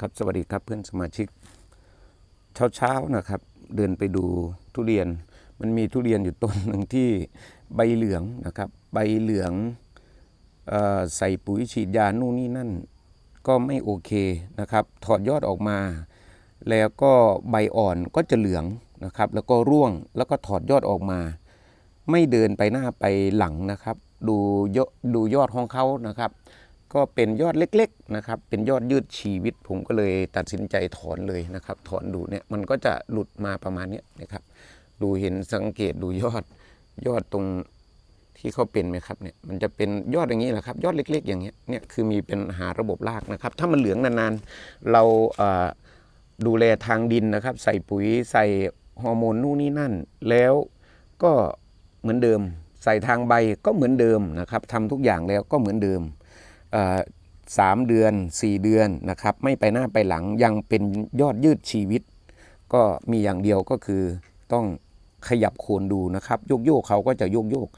ครับสวัสดีครับเพื่อนสมาชิก เช้าๆนะครับ เดินไปดูทุเรียน มันมีทุเรียนอยู่ต้นหนึ่งที่ใบเหลืองนะครับ ใบเหลืองออใส่ปุ๋ยฉีดยานู่นนี่นั่น ก็ไม่โอเคนะครับ ถอดยอดออกมา แล้วก็ใบอ่อนก็จะเหลืองนะครับ แล้วก็ร่วงแล้วก็ถอดยอดออกมา ไม่เดินไปหน้าไปหลังนะครับ ดูยอดดูยอดของเขานะครับ ก็เป็นยอดเล็กๆนะครับ เป็นยอดยืดชีวิต ผมก็เลยตัดสินใจถอนเลยนะครับ ถอนดูเนี่ยมันก็จะหลุดมาประมาณนี้นะครับ ดูเห็นสังเกตดูยอดยอดตรงที่เขาเป็นไหมครับเนี่ยมันจะเป็นยอดอย่างนี้แหละครับ ยอดเล็ก ๆ อย่างเงี้ยเนี่ยคือมีเป็นหาระบบรากนะครับ ถ้ามันเหลืองนานๆ เราดูแลทางดินนะครับ ใส่ปุ๋ยใส่ฮอร์โมนนู่นนี่นั่น แล้วก็เหมือนเดิม ใส่ทางใบก็เหมือนเดิมนะครับทำทุกอย่างแล้วก็เหมือนเดิม สามเดือน 4 เดือนนะครับไม่ไปหน้าไปหลังยังเป็นยอดยืดชีวิต ก็มีอย่างเดียวก็คือต้องขยับโคนดูนะครับโยกโยกเขาก็จะโยกโยก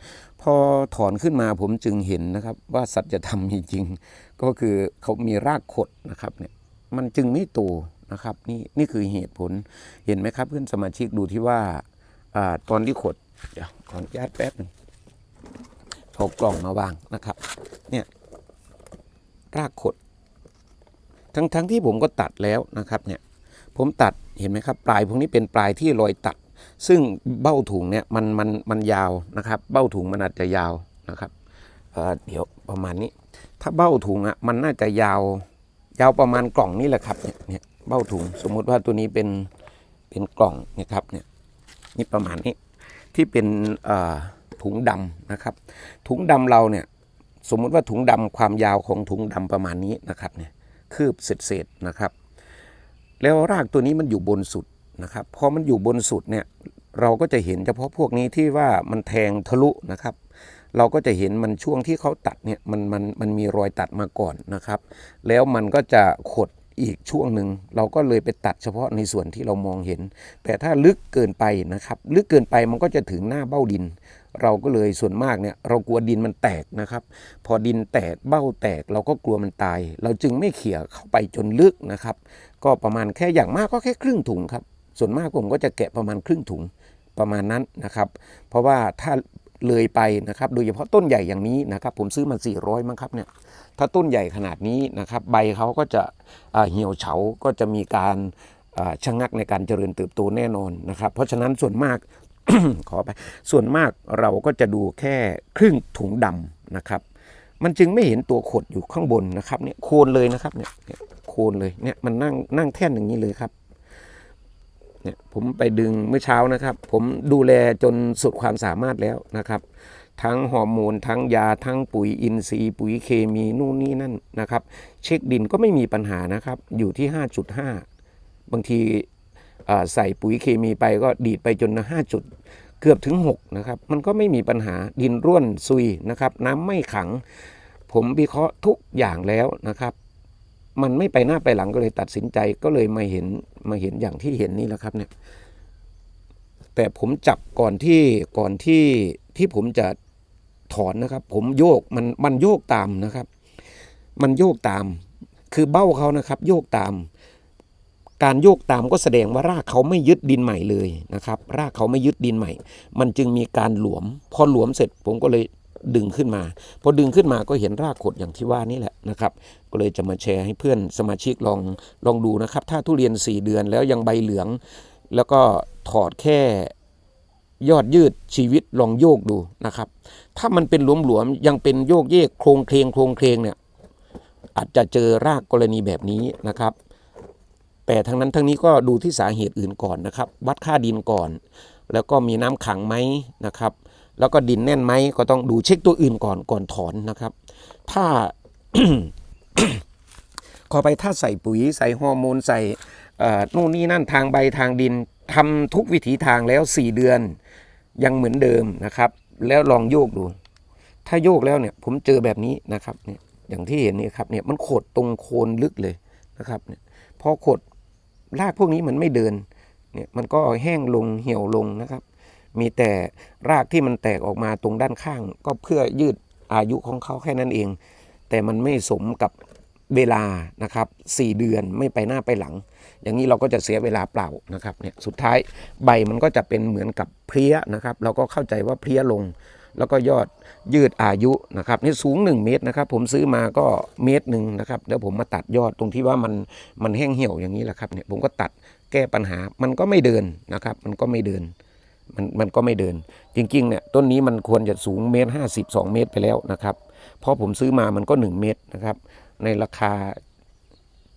พอถอนขึ้นมาผมจึงเห็นนะครับ ว่าสัจธรรมจริง ก็คือเขามีรากขดนะครับเนี่ยมันจึงไม่โตนะครับนี่นี่คือเหตุผลเห็นไหมครับเพื่อนสมาชิกดูที่ว่าอตอนที่ขดเดี๋ยวขออนุญาตแป๊บหนึงเอากล่องมาวางนะครับเนี่ย รากขด ทั้งทั้งที่ผมก็ตัดแล้วนะครับเนี่ยผมตัดเห็นไหมครับ ปลายพวกนี้เป็นปลายที่รอยตัด ซึ่งเบ้าถุงเนี่ยมันมันมันยาวนะครับ เบ้าถุงมันอาจจะยาวนะครับเเดี๋ยวประมาณนี้ ถ้าเบ้าถุงอะมันน่าจะยาวยาวประมาณกล่องนี่แหละครับเนี่ยเบ้าถุงสมมุติว่าตัวนี้เป็นเป็นกล่องนะครับเนี่ยนี่ประมาณนี้ที่เป็นถุงดำนะครับ ถุงดำเราเนี่ย สมมุติว่าถุงดำความยาวของถุงดำประมาณนี้นะครับเนี่ยคืบเศษๆนะครับ แล้วรากตัวนี้มันอยู่บนสุดนะครับพอมันอยู่บนสุดเนี่ยเราก็จะเห็นเฉพาะพวกนี้ที่ว่ามันแทงทะลุนะครับ เราก็จะเห็นมันช่วงที่เขาตัดเนี่ยมันมันมันมีรอยตัดมาก่อนนะครับ แล้วมันก็จะขดอีกช่วงหนึ่งเราก็เลยไปตัดเฉพาะในส่วนที่เรามองเห็น แต่ถ้าลึกเกินไปนะครับ ลึกเกินไปมันก็จะถึงหน้าเบ้าดิน เราก็เลยส่วนมากเนี่ยเรากลัวดินมันแตกนะครับ พอดินแตกเบ้าแตกเราก็กลัวมันตาย เราจึงไม่เขี่ยเข้าไปจนลึกนะครับ ก็ประมาณแค่อย่างมากก็แค่ครึ่งถุงครับ ส่วนมากผมก็จะแกะประมาณครึ่งถุงประมาณนั้นนะครับ เพราะว่าถ้าเลยไปนะครับ โดยเฉพาะต้นใหญ่อย่างนี้นะครับ ผมซื้อมา 400 มั้งครับเนี่ย ถ้าต้นใหญ่ขนาดนี้นะครับ ใบเขาก็จะเหี่ยวเฉา ก็จะมีการชะงักในการเจริญเติบโตแน่นอนนะครับ เพราะฉะนั้นส่วนมาก ขอไปส่วนมากเราก็จะดูแค่ครึ่งถุงดำนะครับ มันจึงไม่เห็นตัวขดอยู่ข้างบนนะครับเนี่ยโคนเลยนะครับเนี่ยโคนเลยเนี่ยมันนั่งนั่งแท่นอย่างนี้เลยครับเนี่ยผมไปดึงเมื่อเช้านะครับ ผมดูแลจนสุดความสามารถแล้วนะครับ ทั้งฮอร์โมนทั้งยาทั้งปุ๋ยอินทรีย์ปุ๋ยเคมีนู่นนี่นั่นนะครับ เช็คดินก็ไม่มีปัญหานะครับ อยู่ที่ 5.5 บางที ใส่ปุ๋ยเคมีไปก็ดีดไปจน5จุดเกือบถึง6นะครับมันก็ไม่มีปัญหาดินร่วนซุยนะครับน้ำไม่ขัง ผมวิเคราะห์ทุกอย่างแล้วนะครับมันไม่ไปหน้าไปหลังก็เลยตัดสินใจก็เลยมาเห็นมาเห็นอย่างที่เห็นนี่แหละครับเนี่ยแต่ผมจับก่อนที่ก่อนที่ที่ผมจะถอนนะครับ ผมโยกมันมันโยกตามนะครับ มันโยกตาม คือเบ้าเขานะครับ โยกตาม การโยกตามก็แสดงว่ารากเขาไม่ยึดดินใหม่เลยนะครับ รากเขาไม่ยึดดินใหม่ มันจึงมีการหลวม พอหลวมเสร็จผมก็เลยดึงขึ้นมา พอดึงขึ้นมาก็เห็นรากขดอย่างที่ว่านี่แหละนะครับ ก็เลยจะมาแชร์ให้เพื่อนสมาชิกลองลองดูนะครับ ถ้าทุเรียน 4 เดือนแล้วยังใบเหลือง แล้วก็ถอดแค่ยอดยืดชีวิตลองโยกดูนะครับ ถ้ามันเป็นหลวมๆยังเป็นโยกเยกโครงเคลงโครงเคลงเนี่ยอาจจะเจอรากกรณีแบบนี้นะครับ แต่ทั้งนั้นทั้งนี้ก็ดูที่สาเหตุอื่นก่อนนะครับ วัดค่าดินก่อน แล้วก็มีน้ำขังไหมนะครับ แล้วก็ดินแน่นไหมก็ต้องดูเช็คตัวอื่นก่อนก่อนถอนนะครับ ถ้าขอไปถ้าใส่ปุ๋ยใส่ฮอร์โมนใส่เอ่อนู่นนี่นั่นทางใบทางดินทำทุกวิถีทางแล้ว 4 เดือน ยังเหมือนเดิมนะครับ แล้วลองโยกดู ถ้าโยกแล้วเนี่ย ผมเจอแบบนี้นะครับเนี่ยอย่างที่เห็นนี่ครับเนี่ยมันขดตรงโคนลึกเลยนะครับเนี่ยพอขด รากพวกนี้มันไม่เดินเนี่ยมันก็แห้งลงเหี่ยวลงนะครับ มีแต่รากที่มันแตกออกมาตรงด้านข้าง ก็เพื่อยืดอายุของเขาแค่นั้นเอง แต่มันไม่สมกับเวลานะครับสี่เดือนไม่ไปหน้าไปหลัง อย่างนี้เราก็จะเสียเวลาเปล่านะครับเนี่ยสุดท้ายใบมันก็จะเป็นเหมือนกับเพลี้ยนะครับ เราก็เข้าใจว่าเพลี้ยลง แล้วก็ยอดยืดอายุนะครับนี่สูง 1 เมตรนะครับ ผมซื้อมาก็เมตรหนึ่งนะครับแล้วผมมาตัดยอดตรงที่ว่ามันมันแห้งเหี่ยวอย่างนี้แหละครับเนี่ยผมก็ตัดแก้ปัญหามันก็ไม่เดินนะครับ มันก็ไม่เดินมันมันก็ไม่เดิน จริงๆเนี่ยต้นนี้มันควรจะสูงเมตรห้าสิบสองเมตรไปแล้วนะครับเพราะผมซื้อมามันก็ 1 เมตรนะครับ ในราคา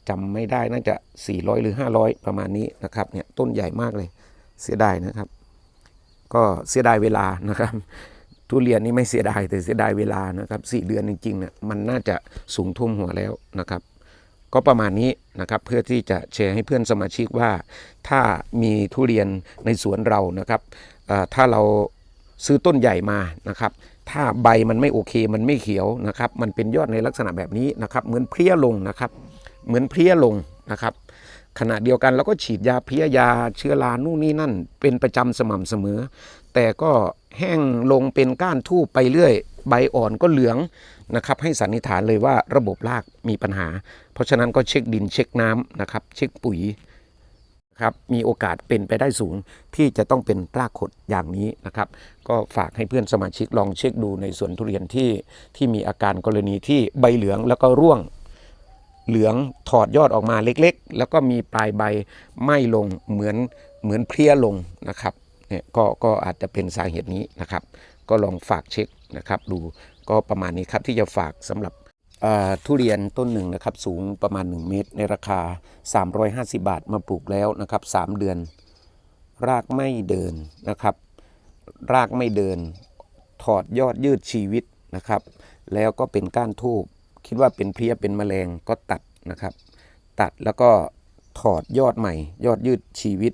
จำไม่ได้น่าจะ 400 หรือ 500 ประมาณนี้นะครับเนี่ยต้นใหญ่มากเลยเสียดายนะครับ ก็เสียดายเวลานะครับ ทุเรียนนี่ไม่เสียดายแต่เสียดายเวลานะครับสี่เดือนจริงๆเนี่ยมันน่าจะสูงทุ่มหัวแล้วนะครับ ก็ประมาณนี้นะครับเพื่อที่จะแชร์ให้เพื่อนสมาชิกว่า ถ้ามีทุเรียนในสวนเรานะครับถ้าเราซื้อต้นใหญ่มานะครับ ถ้าใบมันไม่โอเคมันไม่เขียวนะครับ มันเป็นยอดในลักษณะแบบนี้นะครับ เหมือนเพลี้ยลงนะครับ เหมือนเพลี้ยลงนะครับขณะเดียวกันเราก็ฉีดยาเพี้ยยาเชื้อรานู่นนี่นั่น เป็นประจำสม่ำเสมอ แต่ก็ แห้งลงเป็นก้านทูบไปเรื่อย ใบอ่อนก็เหลืองนะครับให้สันนิษฐานเลยว่าระบบรากมีปัญหา เพราะฉะนั้นก็เช็คดินเช็คน้ำนะครับเช็คปุ๋ยครับมีโอกาสเป็นไปได้สูงที่จะต้องเป็นรากขดอย่างนี้นะครับ ก็ฝากให้เพื่อนสมาชิกลองเช็คดูในสวนทุเรียนที่ที่มีอาการกรณีที่ใบเหลืองแล้วก็ร่วงเหลืองถอดยอดออกมาเล็กๆ แล้วก็มีปลายใบไหม้ลงเหมือนเหมือนเพลี้ยลงนะครับ เนี่ยก็ก็อาจจะเป็นสาเหตุนี้นะครับ ก็ลองฝากเช็คนะครับ ดูก็ประมาณนี้ครับที่จะฝากสำหรับทุเรียนต้นหนึ่งนะครับสูงประมาณ 1 เมตร ในราคา 350 บาทมาปลูกแล้วนะครับ 3 เดือน รากไม่เดินนะครับ รากไม่เดิน ถอดยอดยืดชีวิตนะครับ แล้วก็เป็นก้านทูบคิดว่าเป็นเพลี้ยเป็นแมลงก็ตัดนะครับ ตัดแล้วก็ถอดยอดใหม่ ยอดยืดชีวิต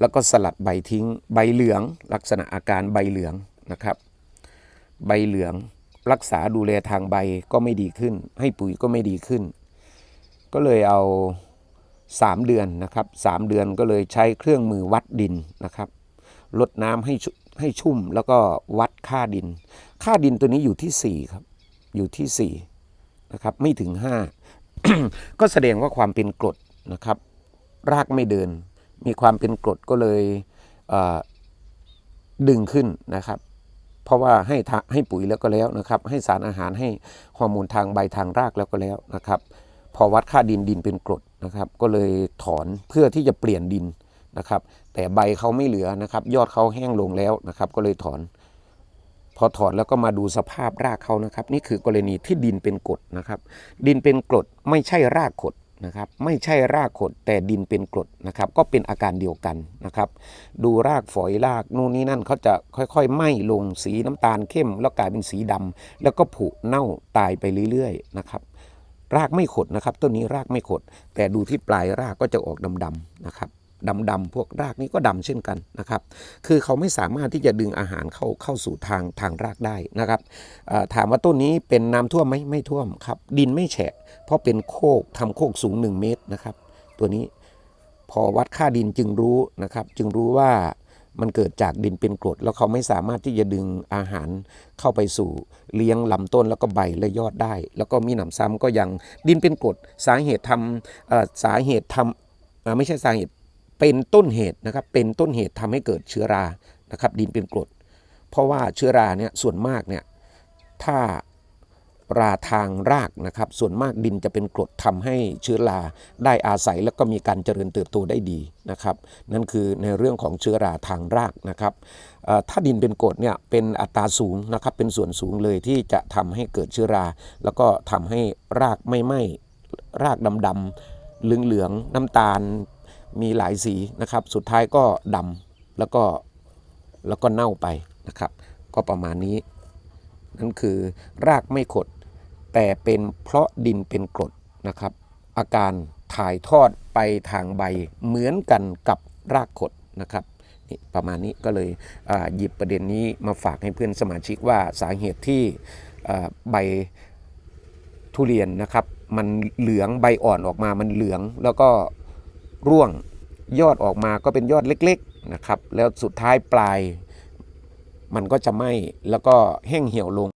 แล้วก็สลัดใบทิ้ง ใบเหลือง ลักษณะอาการใบเหลืองนะครับ ใบเหลืองรักษาดูแลทางใบก็ไม่ดีขึ้น ให้ปุ๋ยก็ไม่ดีขึ้น ก็เลยเอา 3 เดือนนะครับ3เดือนก็เลยใช้เครื่องมือวัดดินนะครับลดน้ำให้ให้ชุ่มแล้วก็วัดค่าดิน ค่าดินตัวนี้อยู่ที่ 4 ครับ อยู่ที่ 4 นะครับ ไม่ถึง 5 ก็แสดงว่าความเป็นกรดนะครับ รากไม่เดิน มีความเป็นกรดก็เลยเดึงขึ้นนะครับ เพราะว่าให้ทะให้ปุ๋ยแล้วก็แล้วนะครับ ให้สารอาหารให้ฮอร์โมนทางใบทางรากแล้วก็แล้วนะครับ พอวัดค่าดินดินเป็นกรดนะครับ ก็เลยถอนเพื่อที่จะเปลี่ยนดินนะครับ แต่ใบเขาไม่เหลือนะครับ ยอดเขาแห้งลงแล้วนะครับ ก็เลยถอน พอถอนแล้วก็มาดูสภาพรากเขานะครับ นี่คือกรณีที่ดินเป็นกรดนะครับ ดินเป็นกรดไม่ใช่รากขด นะครับไม่ใช่รากขดแต่ดินเป็นกรดนะครับก็เป็นอาการเดียวกันนะครับดูรากฝอยรากนู่นนี่นั่นเขาจะค่อยๆไหม้ลงสีน้ำตาลเข้ม แล้วกลายเป็นสีดำแล้วก็ผุเน่าตายไปเรื่อยๆนะครับรากไม่ขดนะครับต้นนี้รากไม่ขด แต่ดูที่ปลายรากก็จะออกดำๆนะครับ ดำๆพวกรากนี้ก็ดำเช่นกันนะครับ คือเขาไม่สามารถที่จะดึงอาหารเข้าเข้าสู่ทางทางรากได้นะครับถามว่าต้นนี้เป็นน้ำท่วมไหมไม่ท่วมครับ ดินไม่แฉะ เพราะเป็นโคกทำโคกสูง 1 เมตรนะครับ ตัวนี้พอวัดค่าดินจึงรู้นะครับ จึงรู้ว่ามันเกิดจากดินเป็นกรดแล้วเขาไม่สามารถที่จะดึงอาหารเข้าไปสู่เลี้ยงลำต้นแล้วก็ใบและยอดได้ แล้วก็มีหนำซ้ำก็ยังดินเป็นกรดสาเหตุทำสาเหตุทำไม่ใช่สาเหตุ เป็นต้นเหตุนะครับเป็นต้นเหตุทำให้เกิดเชื้อรานะครับดินเป็นกรด เพราะว่าเชื้อราเนี่ยส่วนมากเนี่ยถ้าราทางรากนะครับส่วนมากดินจะเป็นกรดทำให้เชื้อราได้อาศัยแล้วก็มีการเจริญเติบโตได้ดีนะครับนั่นคือในเรื่องของเชื้อราทางรากนะครับถ้าดินเป็นกรดเนี่ยเป็นอัตราสูงนะครับเป็นส่วนสูงเลยที่จะทำให้เกิดเชื้อรา แล้วก็ทำให้รากไม่ไหม้รากดำๆเหลืองๆน้ำตาล มีหลายสีนะครับ สุดท้ายก็ดำแล้วก็แล้วก็เน่าไปนะครับ ก็ประมาณนี้ นั่นคือรากไม่ขด แต่เป็นเพราะดินเป็นกรดนะครับ อาการถ่ายทอดไปทางใบเหมือนกันกับรากขดนะครับนี่ประมาณนี้ก็เลยหยิบประเด็นนี้มาฝากให้เพื่อนสมาชิกว่าสาเหตุที่ใบทุเรียนนะครับ มันเหลืองใบอ่อนออกมามันเหลืองแล้วก็ ร่วงยอดออกมาก็เป็นยอดเล็กๆนะครับ แล้วสุดท้ายปลายมันก็จะไหม้แล้วก็แห้งเหี่ยวลง